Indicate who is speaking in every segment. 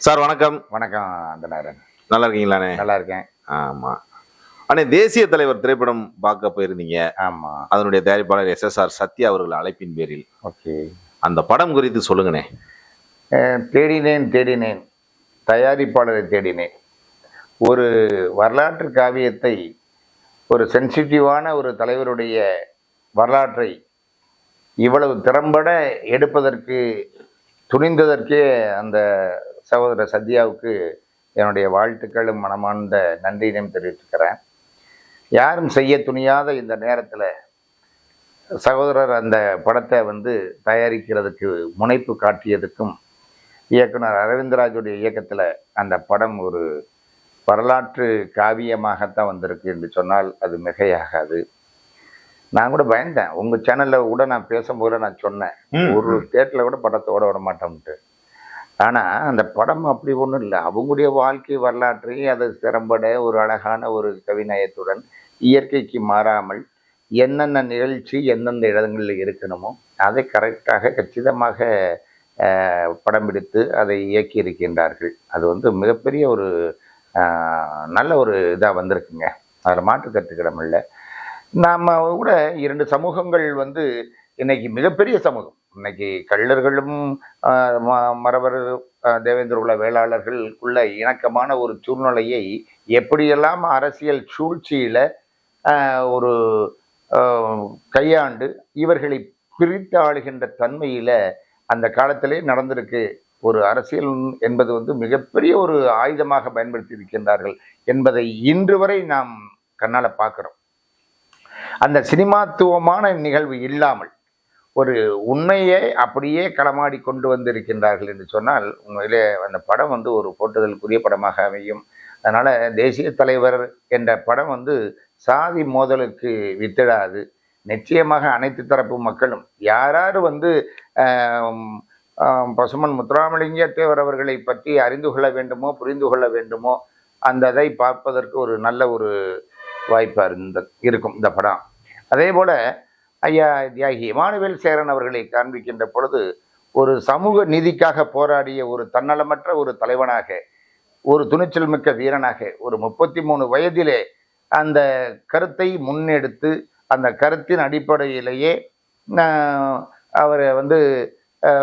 Speaker 1: Sir வணக்கம்.
Speaker 2: வணக்கம் அந்த நேரம்
Speaker 1: நல்லா இருக்கீங்களாண்ணே
Speaker 2: நல்லா இருக்கேன்
Speaker 1: ஆமா. அண்ணே தேசிய தலைவர் திரைப்படம் பார்க்க போயிருந்தீங்க.
Speaker 2: ஆமா.
Speaker 1: அதனுடைய தயாரிப்பாளர் எஸ். எஸ். ஆர். சத்யா அவர்கள் அழைப்பின் பேரில்.
Speaker 2: ஓகே.
Speaker 1: அந்த படம் குறித்து சொல்லுங்கண்ணே.
Speaker 2: அஹ், தேடினேன் தேடினேன். தயாரிப்பாளரை தேடினேன். ஒரு வரலாற்று காவியத்தை ஒரு சென்சிட்டிவான ஒரு தலைவருடைய வரலாற்றை இவ்வளவு திறம்பட எடுப்பதற்கு துணிந்ததற்கே அந்த சகோதரர் சத்யாவுக்கு என்னுடைய வாழ்த்துக்களும் மனமார்ந்த நன்றியினையும் தெரிவித்துக்கிறேன். யாரும் செய்ய துணியாத இந்த நேரத்தில் சகோதரர் அந்த படத்தை வந்து தயாரிக்கிறதுக்கு முனைப்பு காட்டியதுக்கும் இயக்குனர் அரவிந்தராஜுடைய இயக்கத்தில் அந்த படம் ஒரு வரலாற்று காவியமாகத்தான் வந்திருக்கு என்று சொன்னால் அது மிகையாகாது. நான் கூட பயந்தேன். உங்கள் சேனலில் கூட நான் பேசும்போது நான் சொன்னேன். ஒரு தேட்டரில் கூட படத்தை ஓட விட மாட்டோம்ட்டு ஆனால் அந்த படம் அப்படி ஒன்றும் இல்லை. அவங்களுடைய வாழ்க்கை வரலாற்றை அது திறம்பட ஒரு அழகான ஒரு கவிநயத்துடன் இயற்கைக்கு மாறாமல் என்னென்ன நிகழ்ச்சி எந்தெந்த இடங்களில் இருக்கணுமோ அதை கரெக்டாக கச்சிதமாக படம் பிடித்து அதை இயக்கி இருக்கின்றார்கள். அது வந்து மிகப்பெரிய ஒரு நல்ல ஒரு இதாக வந்திருக்குங்க. அதில் மாற்று கருத்துக்கிடமில்ல நாம் கூட இரண்டு சமூகங்கள் வந்து இன்னைக்கு மிகப்பெரிய சமூகம். இன்னைக்கு கள்ளர்களும் மரவர் ம- மறவர் தேவேந்திர குல வேளாளர்களுக்குள்ள இணக்கமான ஒரு சூழ்நிலையை எப்படியெல்லாம் அரசியல் சூழ்ச்சியில் ஆஹ், ஒரு ஆஹ், கையாண்டு இவர்களை பிரித்து ஆளுகின்ற தன்மையில அந்த காலத்திலே நடந்திருக்கு. ஒரு அரசியல் என்பது வந்து மிகப்பெரிய ஒரு ஆயுதமாக பயன்படுத்தி இருக்கின்றார்கள் என்பதை இன்று வரை நாம் கண்ணால் பார்க்குறோம். அந்த சினிமாத்துவமான நிகழ்வு இல்லாமல் ஒரு உண்மையை அப்படியே களமாடி கொண்டு வந்திருக்கின்றார்கள் என்று சொன்னால் உண்மையிலே அந்த படம் வந்து ஒரு போட்டுதலுக்குரிய படமாக அமையும். அதனால் தேசிய தலைவர் என்ற படம் வந்து சாதி மோதலுக்கு வித்திடாது. நிச்சயமாக அனைத்து தரப்பு மக்களும் யாரார் வந்து பசுமன் முத்துராமலிங்க தேவர் அவர்களை பற்றி அறிந்து கொள்ள வேண்டுமோ புரிந்து கொள்ள வேண்டுமோ அந்த அதை பார்ப்பதற்கு ஒரு நல்ல ஒரு வாய்ப்பாக இருந்த இருக்கும் இந்த படம். அதே போல் ஐயா தியாகி இமானுவேல் சேரன் அவர்களை காண்பிக்கின்ற பொழுது ஒரு சமூக நீதிக்காக போராடிய ஒரு தன்னலமற்ற ஒரு தலைவனாக ஒரு துணிச்சல் மிக்க வீரனாக ஒரு முப்பத்தி மூணு வயதிலே அந்த கருத்தை முன்னெடுத்து அந்த கருத்தின் அடிப்படையிலேயே அவர் வந்து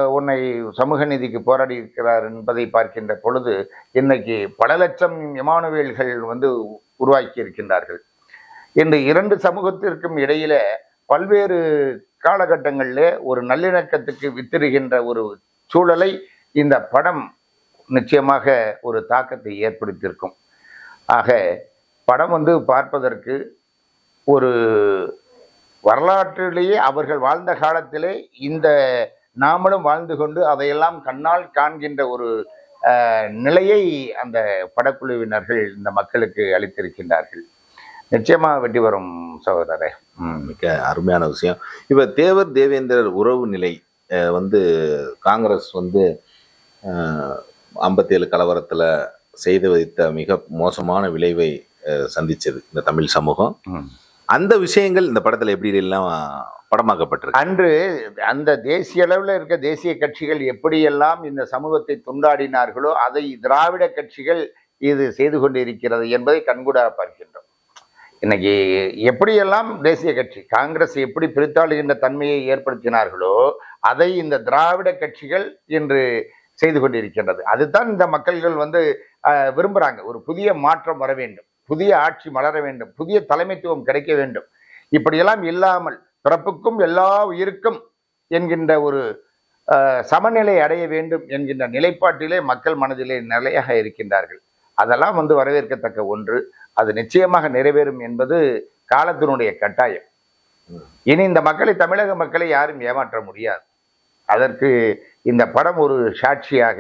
Speaker 2: உன்னை சமூக நீதிக்கு போராடி இருக்கிறார் என்பதை பார்க்கின்ற பொழுது இன்னைக்கு பல லட்சம் இமானுவேல்கள் வந்து உருவாக்கி இருக்கின்றார்கள் இந்த இரண்டு சமூகத்திற்கும் இடையில பல்வேறு காலகட்டங்களில் ஒரு நல்லிணக்கத்துக்கு வித்திருகின்ற ஒரு சூழலை இந்த படம் நிச்சயமாக ஒரு தாக்கத்தை ஏற்படுத்தியிருக்கும். ஆக படம் வந்து பார்ப்பதற்கு ஒரு வரலாற்றிலேயே அவர்கள் வாழ்ந்த காலத்திலே இந்த நாமளும் வாழ்ந்து கொண்டு அதையெல்லாம் கண்ணால் காண்கின்ற ஒரு நிலையை அந்த படக்குழுவினர்கள் இந்த மக்களுக்கு அளித்திருக்கின்றார்கள். நிச்சயமா வெற்றி வரும் சகோதரரே ம்.
Speaker 1: மிக அருமையான விஷயம் இப்ப தேவர் தேவேந்திரர் உறவு நிலை வந்து காங்கிரஸ் வந்து ஐம்பத்தி ஏழு கலவரத்துல செய்து வைத்த மிக மோசமான விளைவை சந்திச்சது இந்த தமிழ் சமூகம். அந்த விஷயங்கள் இந்த படத்துல எப்படி எல்லாம் படமாக்கப்பட்டிருக்கு
Speaker 2: அன்று அந்த தேசிய அளவில் இருக்க தேசிய கட்சிகள் எப்படியெல்லாம் இந்த சமூகத்தை துண்டாடினார்களோ அதை திராவிட கட்சிகள் இது செய்து கொண்டிருக்கிறது என்பதை கண்கூடாக பார்க்கின்றோம் இன்னைக்கு எப்படியெல்லாம் தேசிய கட்சி காங்கிரஸ் எப்படி பிரித்தாளுகின்ற தன்மையை ஏற்படுத்தினார்களோ அதை இந்த திராவிட கட்சிகள் இன்று செய்து கொண்டிருக்கின்றது. அதுதான் இந்த மக்கள்கள் வந்து விரும்புகிறாங்க விரும்புறாங்க. ஒரு புதிய மாற்றம் வர வேண்டும். புதிய ஆட்சி மலர வேண்டும். புதிய தலைமைத்துவம் கிடைக்க வேண்டும். இப்படியெல்லாம் இல்லாமல் பிறப்புக்கும் எல்லா உயிருக்கும் என்கின்ற ஒரு சமநிலை அடைய வேண்டும் என்கின்ற நிலைப்பாட்டிலே மக்கள் மனதிலே நிலையாக இருக்கின்றார்கள். அதெல்லாம் வந்து வரவேற்கத்தக்க ஒன்று. அது நிச்சயமாக நிறைவேறும் என்பது காலத்தினுடைய கட்டாயம். இனி இந்த மக்களை தமிழக மக்களை யாரும் ஏமாற்ற முடியாது. அதற்கு இந்த படம் ஒரு சாட்சியாக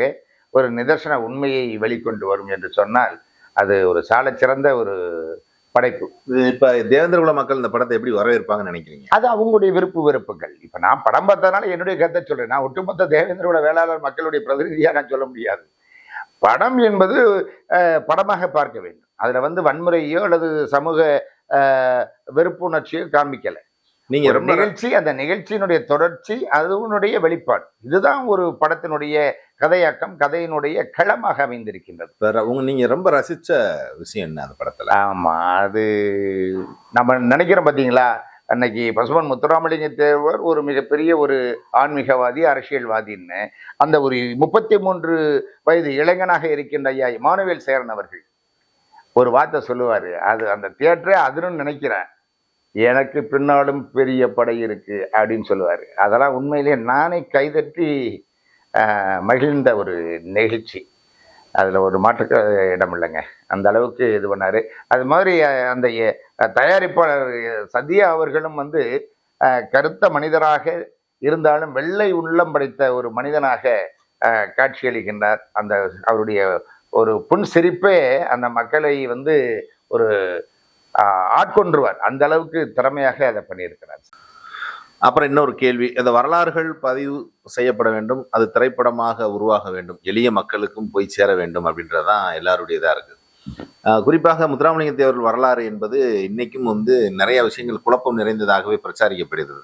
Speaker 2: ஒரு நிதர்சன உண்மையை வெளிக்கொண்டு வரும் என்று சொன்னால் அது ஒரு சாலச்சிறந்த ஒரு படைப்பு.
Speaker 1: இப்ப தேவேந்திர குல மக்கள் இந்த படத்தை எப்படி வரவேற்பாங்கன்னு நினைக்கிறீங்க?
Speaker 2: அது அவங்களுடைய விருப்பு வெறுப்புகள். இப்ப நான் படம் பார்த்ததுனால என்னுடைய கருத்தை சொல்றேன். நான் ஒட்டுமொத்த தேவேந்திரோட வேளாளர் மக்களுடைய பிரதிநிதியா நான் சொல்ல முடியாது. படம் என்பது படமாக பார்க்க வேண்டும். அதுல வந்து வன்முறையோ அல்லது சமூக வெறுப்புணர்ச்சியோ காண்பிக்கல
Speaker 1: நீங்க
Speaker 2: ஒரு
Speaker 1: ரொம்ப
Speaker 2: நிகழ்ச்சி அந்த நிகழ்ச்சியினுடைய தொடர்ச்சி அதனுடைய வெளிப்பாடு. இதுதான் ஒரு படத்தினுடைய கதையாக்கம் கதையினுடைய களமாக அமைந்திருக்கின்றது.
Speaker 1: வேற உங்க நீங்க ரொம்ப ரசிச்ச விஷயம் என்ன அந்த படத்துல?
Speaker 2: ஆமா அது நம்ம நினைக்கிறோம் பாத்தீங்களா? அன்னைக்கு பசுமன் முத்துராமலிங்க தேவர் ஒரு மிகப்பெரிய ஒரு ஆன்மீகவாதி அரசியல்வாதின்னு அந்த ஒரு முப்பத்தி மூன்று வயது இளைஞனாக இருக்கின்ற ஐயா இமானுவேல் சேரன் அவர்கள் ஒரு வார்த்தை சொல்லுவார். அது அந்த தியேட்டரே அதுன்னு நினைக்கிறேன். எனக்கு பின்னாலும் பெரிய படை இருக்கு அப்படின்னு சொல்லுவார். அதெல்லாம் உண்மையிலேயே நானே கைதட்டி மகிழ்ந்த ஒரு நிகழ்ச்சி. அதில் ஒரு மாற்றுக்க இடம் இல்லைங்க. அந்த அளவுக்கு இது பண்ணாரு. அது மாதிரி அந்த தயாரிப்பாளர் சத்யா அவர்களும் வந்து கருத்த மனிதராக இருந்தாலும் வெள்ளை உள்ளம் படைத்த ஒரு மனிதனாக காட்சியளிக்கின்றார். அந்த அவருடைய ஒரு புன் சிரிப்பே அந்த மக்களை வந்து ஒரு ஆட்கொன்றுவார். அந்த அளவுக்கு திறமையாக அதை பண்ணியிருக்கிறார்.
Speaker 1: அப்புறம் இன்னொரு கேள்வி. இந்த வரலாறுகள் பதிவு செய்யப்பட வேண்டும் அது திரைப்படமாக உருவாக வேண்டும் எளிய மக்களுக்கும் போய் சேர வேண்டும் அப்படின்றதான் எல்லாருடைய இதா இருக்கு குறிப்பாக முத்துராமலிங்க தேவர்கள் வரலாறு என்பது இன்னைக்கும் வந்து நிறைய விஷயங்கள் குழப்பம் நிறைந்ததாகவே பிரச்சாரிக்கப்படுகிறது.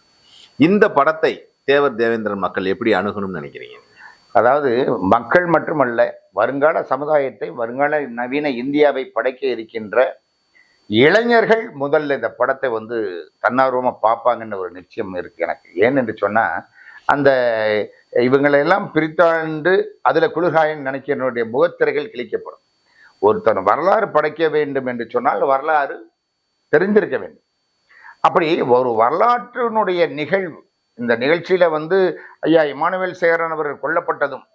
Speaker 1: இந்த படத்தை தேவர் தேவேந்திரன் மக்கள் எப்படி அணுகணும்னு நினைக்கிறீங்க?
Speaker 2: அதாவது மக்கள் மட்டுமல்ல வருங்கால சமுதாயத்தை வருங்கால நவீன இந்தியாவை படைக்க இருக்கின்ற இளைஞர்கள் முதல்ல இந்த படத்தை வந்து தன்னார்வமாக பார்ப்பாங்கன்னு ஒரு நிச்சயம் இருக்கு எனக்கு. ஏன் என்று சொன்னா அந்த இவங்களெல்லாம் பிரித்தாண்டு அதில் குளிர்காயன்னு நினைக்கிறனுடைய முகத்திரைகள் கிழிக்கப்படும். ஒருத்தன் வரலாறு படைக்க வேண்டும் என்று சொன்னால் வரலாறு தெரிந்திருக்க வேண்டும். அப்படி ஒரு வரலாற்றினுடைய நிகழ்வு இந்த நிகழ்ச்சியில் வந்து ஐயா இமானுவேல் சேகரன் அவர் கொல்லப்பட்டதும்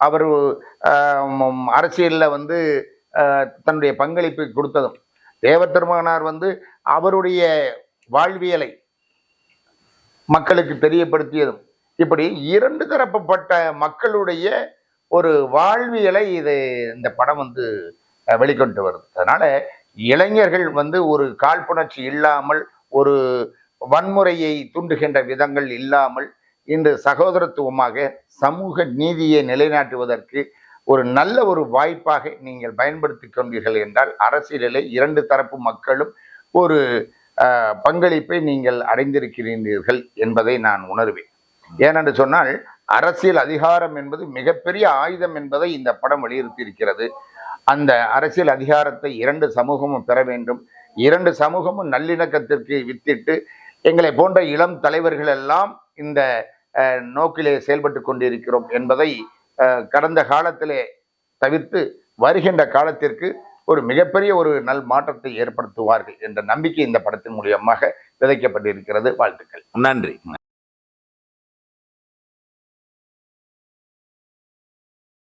Speaker 2: அவர் அரசியலில் வந்து தன்னுடைய பங்களிப்பை கொடுத்ததும் தேவர் திருமகனார் வந்து அவருடைய வாழ்வியலை மக்களுக்கு தெரியப்படுத்தியதும் இப்படி இரண்டு தரப்பப்பட்ட மக்களுடைய ஒரு வாழ்வியலை இது இந்த படம் வந்து வெளிக்கொண்டு வருது. அதனால இளைஞர்கள் வந்து ஒரு காழ்ப்புணர்ச்சி இல்லாமல் ஒரு வன்முறையை தூண்டுகின்ற விதங்கள் இல்லாமல் இன்று சகோதரத்துவமாக சமூக நீதியை நிலைநாட்டுவதற்கு ஒரு நல்ல ஒரு வாய்ப்பாக நீங்கள் பயன்படுத்தி கொண்டீர்கள் என்றால் அரசியலில் இரண்டு தரப்பு மக்களும் ஒரு பங்களிப்பை நீங்கள் அடைந்திருக்கிறீர்கள் என்பதை நான் உணர்வேன். ஏனென்று சொன்னால் அரசியல் அதிகாரம் என்பது மிகப்பெரிய ஆயுதம் என்பதை இந்த படம் வலியுறுத்தியிருக்கிறது. அந்த அரசியல் அதிகாரத்தை இரண்டு சமூகமும் பெற வேண்டும். இரண்டு சமூகமும் நல்லிணக்கத்திற்கு வித்திட்டு எங்களை போன்ற இளம் தலைவர்கள் எல்லாம் இந்த நோக்கிலே செயல்பட்டு கொண்டிருக்கிறோம் என்பதை கடந்த காலத்திலே தவிர்த்து வருகின்ற காலத்திற்கு ஒரு மிகப்பெரிய ஒரு நல் மாற்றத்தை ஏற்படுத்துவார்கள் என்ற நம்பிக்கை இந்த படத்தின் மூலியமாக விதைக்கப்பட்டிருக்கிறது. வாழ்த்துக்கள்.
Speaker 1: நன்றி.